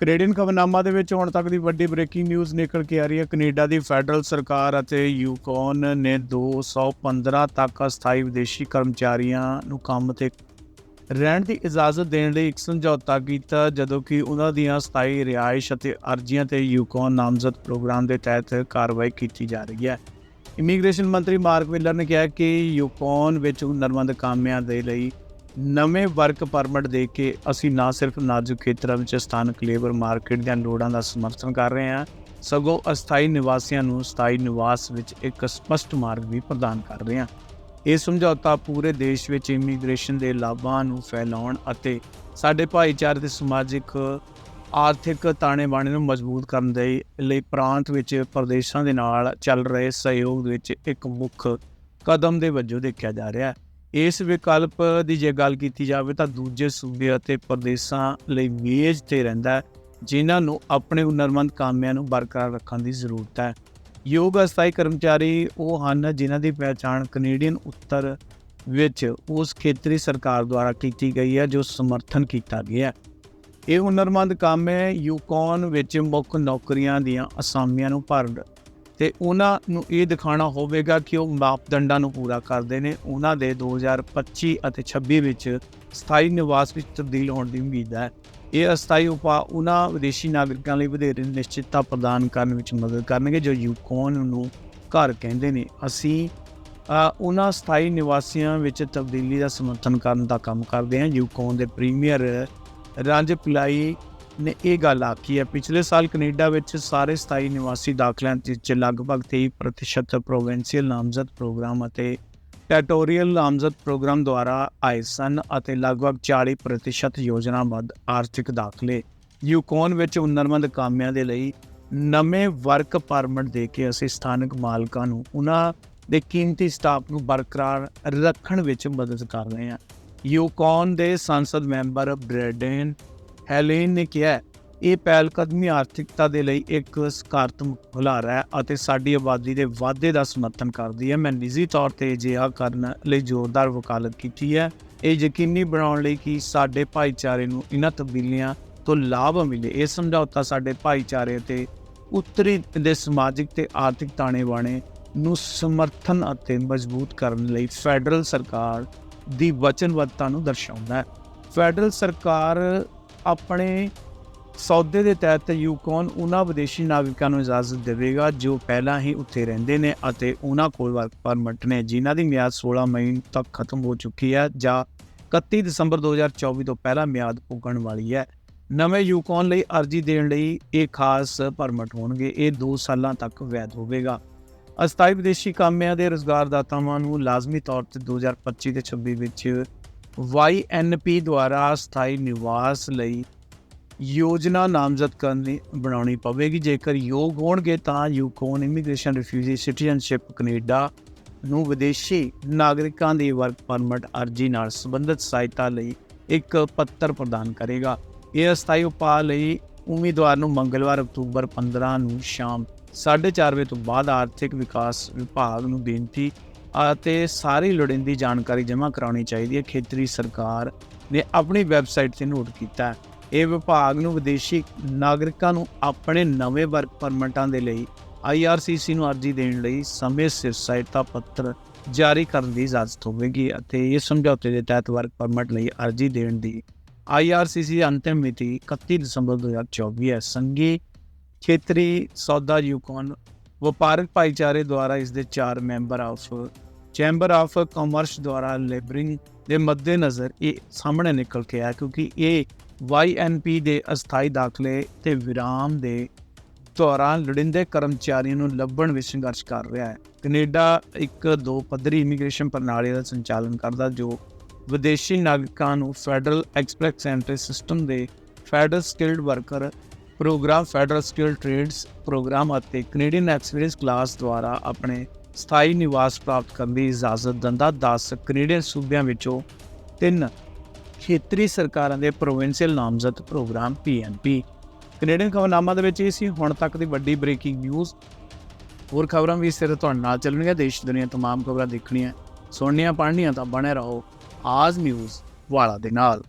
Canadian ਖਬਰਨਾਮਾ ਦੇ ਵਿੱਚ ਹੁਣ ਤੱਕ ਦੀ ਵੱਡੀ ਬ੍ਰੇਕਿੰਗ ਨਿਊਜ਼ ਨਿਕਲ ਕੇ ਆ ਰਹੀ ਹੈ। ਕੈਨੇਡਾ ਦੀ ਫੈਡਰਲ ਸਰਕਾਰ ਅਤੇ ਯੂਕੌਨ ਨੇ 215 ਤੱਕ ਅਸਥਾਈ ਵਿਦੇਸ਼ੀ ਕਰਮਚਾਰੀਆਂ ਨੂੰ ਕੰਮ ਤੇ ਰਹਿਣ ਦੀ ਇਜਾਜ਼ਤ ਦੇਣ ਲਈ ਇੱਕ ਸਮਝੌਤਾ ਕੀਤਾ, ਜਦੋਂ ਕਿ ਉਹਨਾਂ ਦੀਆਂ ਸਥਾਈ ਰਿਹਾਇਸ਼ ਅਤੇ ਅਰਜ਼ੀਆਂ ਤੇ ਯੂਕੋਨ ਨਾਮਜ਼ਦ ਪ੍ਰੋਗਰਾਮ ਦੇ ਤਹਿਤ ਕਾਰਵਾਈ ਕੀਤੀ ਜਾ ਰਹੀ ਹੈ। ਇਮੀਗ੍ਰੇਸ਼ਨ ਮੰਤਰੀ ਮਾਰਕ ਵਿਲਰ ਨੇ ਕਿਹਾ ਕਿ ਯੂਕੋਨ ਵਿੱਚ ਹੁਨਰਮੰਦ ਕਾਮਿਆਂ ਦੇ ਲਈ ਨਵੇਂ ਵਰਕ ਪਰਮਿਟ ਦੇ ਕੇ ਅਸੀਂ ਨਾ ਸਿਰਫ ਨਾਜ਼ੁਕ ਖੇਤਰਾਂ ਵਿੱਚ ਸਥਾਨਕ ਲੇਬਰ ਮਾਰਕੀਟ ਦੀਆਂ ਲੋੜਾਂ ਦਾ ਸਮਰਥਨ ਕਰ ਰਹੇ ਹਾਂ, ਸਗੋਂ ਅਸਥਾਈ ਨਿਵਾਸੀਆਂ ਨੂੰ ਸਥਾਈ ਨਿਵਾਸ ਵਿੱਚ ਇੱਕ ਸਪਸ਼ਟ ਮਾਰਗ ਵੀ ਪ੍ਰਦਾਨ ਕਰ ਰਹੇ ਹਾਂ। ਇਹ ਸਮਝੌਤਾ ਪੂਰੇ ਦੇਸ਼ ਵਿੱਚ ਇਮੀਗ੍ਰੇਸ਼ਨ ਦੇ ਲਾਭਾਂ ਨੂੰ ਫੈਲਾਉਣ ਅਤੇ ਸਾਡੇ ਭਾਈਚਾਰੇ ਦੇ ਸਮਾਜਿਕ, ਆਰਥਿਕ ਤਾਣੇ ਬਾਣੇ ਨੂੰ ਮਜ਼ਬੂਤ ਕਰਨ ਦੇ ਲਈ ਪ੍ਰਾਂਤ ਵਿੱਚ ਪ੍ਰਦੇਸ਼ਾਂ ਦੇ ਨਾਲ ਚੱਲ ਰਹੇ ਸਹਿਯੋਗ ਵਿੱਚ ਇੱਕ ਮੁੱਖ ਕਦਮ ਦੇ ਵਜੋਂ ਦੇਖਿਆ ਜਾ ਰਿਹਾ ਹੈ। ਇਸ ਵਿਕਲਪ ਦੀ ਜੇ ਗੱਲ ਕੀਤੀ ਜਾਵੇ ਤਾਂ ਦੂਜੇ ਸੂਬੇ ਅਤੇ ਪ੍ਰਦੇਸ਼ਾਂ ਲਈ ਮੇਜ਼ ਤੇ ਰਹਿੰਦਾ ਜਿਨ੍ਹਾਂ ਨੂੰ ਆਪਣੇ ਹੁਨਰਮੰਦ ਕਾਮਿਆਂ ਨੂੰ ਬਰਕਰਾਰ ਰੱਖਣ ਦੀ ਜ਼ਰੂਰਤ ਹੈ। ਯੋਗ ਅਸਥਾਈ ਕਰਮਚਾਰੀ ਉਹ ਹਨ ਜਿਨ੍ਹਾਂ ਦੀ ਪਹਿਚਾਣ ਕੈਨੇਡੀਅਨ ਉੱਤਰ ਵਿੱਚ ਉਸ ਖੇਤਰੀ ਸਰਕਾਰ ਦੁਆਰਾ ਕੀਤੀ ਗਈ ਹੈ, ਜੋ ਸਮਰਥਨ ਕੀਤਾ ਗਿਆ ਹੈ। ਇਹ ਹੁਨਰਮੰਦ ਕਾਮੇ ਯੂਕੋਨ ਵਿੱਚ ਮੁੱਖ ਨੌਕਰੀਆਂ ਦੀਆਂ ਅਸਾਮੀਆਂ ਨੂੰ ਭਰਨ ਤੇ ਉਹਨਾਂ ਨੂੰ ਇਹ ਦਿਖਾਣਾ ਹੋਵੇਗਾ ਕਿ ਉਹ ਮਾਪਦੰਡਾਂ ਨੂੰ ਪੂਰਾ ਕਰਦੇ ਨੇ। ਉਹਨਾਂ ਦੇ 2025 ਅਤੇ 26 ਵਿੱਚ ਸਥਾਈ ਨਿਵਾਸ ਵਿੱਚ ਤਬਦੀਲ ਹੋਣ ਦੀ ਉਮੀਦ ਹੈ। ਇਹ ਅਸਥਾਈ ਉਪਾਅ ਉਹਨਾਂ ਵਿਦੇਸ਼ੀ ਨਾਗਰਿਕਾਂ ਲਈ ਵਧੇਰੇ ਨਿਸ਼ਚਿਤਤਾ ਪ੍ਰਦਾਨ ਕਰਨ ਵਿੱਚ ਮਦਦ ਕਰਨਗੇ, ਜੋ ਯੂਕੋਨ ਨੂੰ ਘਰ ਕਹਿੰਦੇ ਨੇ। ਅਸੀਂ ਉਹਨਾਂ ਸਥਾਈ ਨਿਵਾਸੀਆਂ ਵਿੱਚ ਤਬਦੀਲੀ ਦਾ ਸਮਰਥਨ ਕਰਨ ਦਾ ਕੰਮ ਕਰਦੇ ਹਾਂ। ਯੂਕੋਨ ਦੇ ਪ੍ਰੀਮੀਅਰ ਰੰਜ ਪਿਲਾਈ ਨੇ ਇਹ ਗੱਲ ਆਖੀ ਹੈ, ਪਿਛਲੇ ਸਾਲ ਕੈਨੇਡਾ ਵਿੱਚ ਸਾਰੇ ਸਥਾਈ ਨਿਵਾਸੀ ਦਾਖਲਿਆਂ ਵਿੱਚ ਲਗਭਗ 23% ਪ੍ਰੋਵਿੰਸ਼ੀਅਲ ਨਾਮਜ਼ਦ ਪ੍ਰੋਗਰਾਮ ਅਤੇ ਟੈਟੋਰੀਅਲ ਨਾਮਜ਼ਦ ਪ੍ਰੋਗਰਾਮ ਦੁਆਰਾ ਆਏ ਸਨ ਅਤੇ ਲਗਭਗ 40% ਯੋਜਨਾਬੱਧ ਆਰਥਿਕ ਦਾਖਲੇ। ਯੂਕੋਨ ਵਿੱਚ ਉਨਰਮੰਦ ਕਾਮਿਆਂ ਦੇ ਲਈ ਨਵੇਂ ਵਰਕ ਪਰਮਿਟ ਦੇ ਕੇ ਅਸੀਂ ਸਥਾਨਕ ਮਾਲਕਾਂ ਨੂੰ ਉਹਨਾਂ ਦੇ ਕੀਮਤੀ ਸਟਾਫ ਨੂੰ ਬਰਕਰਾਰ ਰੱਖਣ ਵਿੱਚ ਮਦਦ ਕਰ ਰਹੇ ਹਾਂ। ਯੂਕੋਨ ਦੇ ਸੰਸਦ ਮੈਂਬਰ ਬ੍ਰੈਡਨ ਹੈਲੇਨ ਨੇ ਕਿਹਾ ਇਹ ਪਹਿਲਕਦਮੀ ਆਰਥਿਕਤਾ ਦੇ ਲਈ ਇੱਕ ਸਕਾਰਾਤਮਕ ਹੁਲਾਰਾ ਹੈ ਅਤੇ ਸਾਡੀ ਆਬਾਦੀ ਦੇ ਵਾਧੇ ਦਾ ਸਮਰਥਨ ਕਰਦੀ ਹੈ। ਮੈਂ ਨਿੱਜੀ ਤੌਰ ਤੇ ਅਜਿਹਾ ਕਰਨ ਲਈ ਜ਼ੋਰਦਾਰ ਵਕਾਲਤ ਕੀਤੀ ਹੈ। ਇਹ ਯਕੀਨੀ ਬਣਾਉਣ ਲਈ ਕਿ ਸਾਡੇ ਭਾਈਚਾਰੇ ਨੂੰ ਇਹਨਾਂ ਤਬਦੀਲੀਆਂ ਤੋਂ ਲਾਭ ਮਿਲੇ। ਇਹ ਸਮਝੌਤਾ ਸਾਡੇ ਭਾਈਚਾਰੇ ਤੇ ਉੱਤਰੀ ਦੇ ਸਮਾਜਿਕ ਤੇ ਆਰਥਿਕ ਤਾਣੇ ਬਾਣੇ ਨੂੰ ਸਮਰਥਨ ਅਤੇ ਮਜ਼ਬੂਤ ਕਰਨ ਲਈ ਫੈਡਰਲ ਸਰਕਾਰ ਦੀ ਵਚਨਬੱਧਤਾ ਨੂੰ ਦਰਸਾਉਂਦਾ ਹੈ। ਫੈਡਰਲ ਸਰਕਾਰ ਆਪਣੇ ਸੌਦੇ ਦੇ ਤਹਿਤ ਯੂਕੋਨ ਉਹਨਾਂ ਵਿਦੇਸ਼ੀ ਨਾਗਰਿਕਾਂ ਨੂੰ ਇਜਾਜ਼ਤ ਦੇਵੇਗਾ, ਜੋ ਪਹਿਲਾਂ ਹੀ ਉੱਥੇ ਰਹਿੰਦੇ ਨੇ ਅਤੇ ਉਹਨਾਂ ਕੋਲ ਵਰਕ ਪਰਮਿਟ ਨੇ, ਜਿਨ੍ਹਾਂ ਦੀ ਮਿਆਦ 16 ਮਈ ਤੱਕ ਖਤਮ ਹੋ ਚੁੱਕੀ ਹੈ ਜਾਂ 31 ਦਸੰਬਰ 2024 ਤੋਂ ਪਹਿਲਾਂ ਮਿਆਦ ਪੁੱਗਣ ਵਾਲੀ ਹੈ। ਨਵੇਂ ਯੂਕੋਨ ਲਈ ਅਰਜ਼ੀ ਦੇਣ ਲਈ ਇਹ ਖਾਸ ਪਰਮਿਟ ਹੋਣਗੇ, ਇਹ 2 ਸਾਲਾਂ ਤੱਕ ਵੈਧ ਹੋਵੇਗਾ। ਅਸਥਾਈ ਵਿਦੇਸ਼ੀ ਕਾਮਿਆਂ ਦੇ ਰੋਜ਼ਗਾਰਦਾਤਾਵਾਂ ਨੂੰ ਲਾਜ਼ਮੀ ਤੌਰ ਤੇ 2025 ਤੇ 26 ਵਿੱਚ YNP ਦੁਆਰਾ ਸਥਾਈ ਨਿਵਾਸ ਲਈ ਯੋਜਨਾ ਨਾਮਜ਼ਦ ਕਰਨੀ ਬਣਾਉਣੀ ਪਵੇਗੀ। ਜੇਕਰ ਯੋਗ ਹੋਣਗੇ ਤਾਂ Yukon immigration refugee citizenship Canada ਨੂੰ ਵਿਦੇਸ਼ੀ ਨਾਗਰਿਕਾਂ ਦੀ ਵਰਕ ਪਰਮਿਟ ਅਰਜ਼ੀ ਨਾਲ ਸੰਬੰਧਿਤ ਸਹਾਇਤਾ ਲਈ ਇੱਕ ਪੱਤਰ ਪ੍ਰਦਾਨ ਕਰੇਗਾ। ਇਹ ਅਸਥਾਈ ਉਪਾਅ ਲਈ ਉਮੀਦਵਾਰ ਨੂੰ ਮੰਗਲਵਾਰ, ਅਕਤੂਬਰ 15 ਨੂੰ ਸ਼ਾਮ 4:30 ਵਜੇ ਤੋਂ ਬਾਅਦ ਆਰਥਿਕ ਵਿਕਾਸ ਵਿਭਾਗ ਨੂੰ ਬੇਨਤੀ ਅਤੇ ਸਾਰੀ ਲੋੜੀਂਦੀ ਜਾਣਕਾਰੀ ਜਮ੍ਹਾਂ ਕਰਾਉਣੀ ਚਾਹੀਦੀ ਹੈ। ਖੇਤਰੀ ਸਰਕਾਰ ਨੇ ਆਪਣੀ ਵੈਬਸਾਈਟ ਤੇ ਨੋਟ ਕੀਤਾ ਇਹ ਵਿਭਾਗ ਨੂੰ ਵਿਦੇਸ਼ੀ ਨਾਗਰਿਕਾਂ ਨੂੰ ਆਪਣੇ ਨਵੇਂ ਵਰਕ ਪਰਮਿਟਾਂ ਦੇ ਲਈ IRCC ਨੂੰ ਅਰਜ਼ੀ ਦੇਣ ਲਈ ਸਮੇਂ ਸਿਰ ਸਹਾਇਤਾ ਪੱਤਰ ਜਾਰੀ ਕਰਨ ਦੀ ਇਜਾਜ਼ਤ ਹੋਵੇਗੀ ਅਤੇ ਇਹ ਸਮਝੌਤੇ ਦੇ ਤਹਿਤ ਵਰਕ ਪਰਮਿਟ ਲਈ ਅਰਜ਼ੀ ਦੇਣ ਦੀ IRCC ਦੀ ਅੰਤਿਮ ਮਿਤੀ 31 ਦਸੰਬਰ 2024 ਹੈ। ਸੰਘੀ ਖੇਤਰੀ ਸੌਦਾ ਯੂਕੋਨ ਵਪਾਰਕ ਭਾਈਚਾਰੇ ਦੁਆਰਾ ਇਸ ਦੇ ਚਾਰ member of chamber of commerce ਦੁਆਰਾ ਲੇਬਰਿੰਗ ਦੇ ਮੱਦੇਨਜ਼ਰ ਇਹ ਸਾਹਮਣੇ ਨਿਕਲ ਕੇ ਆਇਆ ਕਿਉਂਕਿ ਇਹ YNP ਦੇ ਅਸਥਾਈ ਦਾਖਲੇ ਤੇ ਵਿਰਾਮ ਦੇ ਦੌਰਾਨ ਲੜਿੰਦੇ ਕਰਮਚਾਰੀਆਂ ਨੂੰ ਲੱਭਣ ਵਿੱਚ ਸੰਘਰਸ਼ ਕਰ ਰਿਹਾ ਹੈ। ਕੈਨੇਡਾ ਇੱਕ ਦੋ ਪੱਧਰੀ ਇਮੀਗ੍ਰੇਸ਼ਨ ਪ੍ਰਣਾਲੀ ਦਾ ਸੰਚਾਲਨ ਕਰਦਾ ਜੋ ਵਿਦੇਸ਼ੀ ਨਾਗਰਿਕਾਂ ਨੂੰ ਫੈਡਰਲ ਐਕਸਪ੍ਰੈਸ ਐਂਟਰੀ ਸਿਸਟਮ ਦੇ federal skilled worker programme federal skill trades programme ਅਤੇ ਕੈਨੇਡੀਅਨ ਐਕਸਪੀਰੀਅੰਸ ਕਲਾਸ ਦੁਆਰਾ ਆਪਣੇ ਸਥਾਈ ਨਿਵਾਸ ਪ੍ਰਾਪਤ ਕਰਨ ਦੀ ਇਜਾਜ਼ਤ ਦਿੰਦਾ 10 ਕੈਨੇਡੀਅਨ ਸੂਬਿਆਂ ਵਿੱਚੋਂ ਤਿੰਨ ਖੇਤਰੀ ਸਰਕਾਰਾਂ ਦੇ ਪ੍ਰੋਵਿੰਸ਼ੀਅਲ ਨਾਮਜ਼ਦ ਪ੍ਰੋਗਰਾਮ PNP ਕੈਨੇਡੀਅਨ ਖਬਰਨਾਮਾ ਦੇ ਵਿੱਚ ਇਹ ਸੀ, ਹੁਣ ਤੱਕ ਦੀ ਵੱਡੀ ਬ੍ਰੇਕਿੰਗ ਨਿਊਜ਼ ਹੋਰ ਖਬਰਾਂ ਵੀ ਸਿਰ ਤੁਹਾਡੇ ਨਾਲ ਚੱਲਣਗੀਆਂ, ਦੇਸ਼ ਦੁਨੀਆ ਤਮਾਮ ਖਬਰਾਂ ਦੇਖਣੀਆਂ, ਸੁਣਨੀਆਂ, ਪੜ੍ਹਨੀਆਂ ਤਾਂ ਬਣੇ ਰਹੋ ਆਜ ਨਿਊਜ਼ ਵਾਲਾ ਦੇ ਨਾਲ।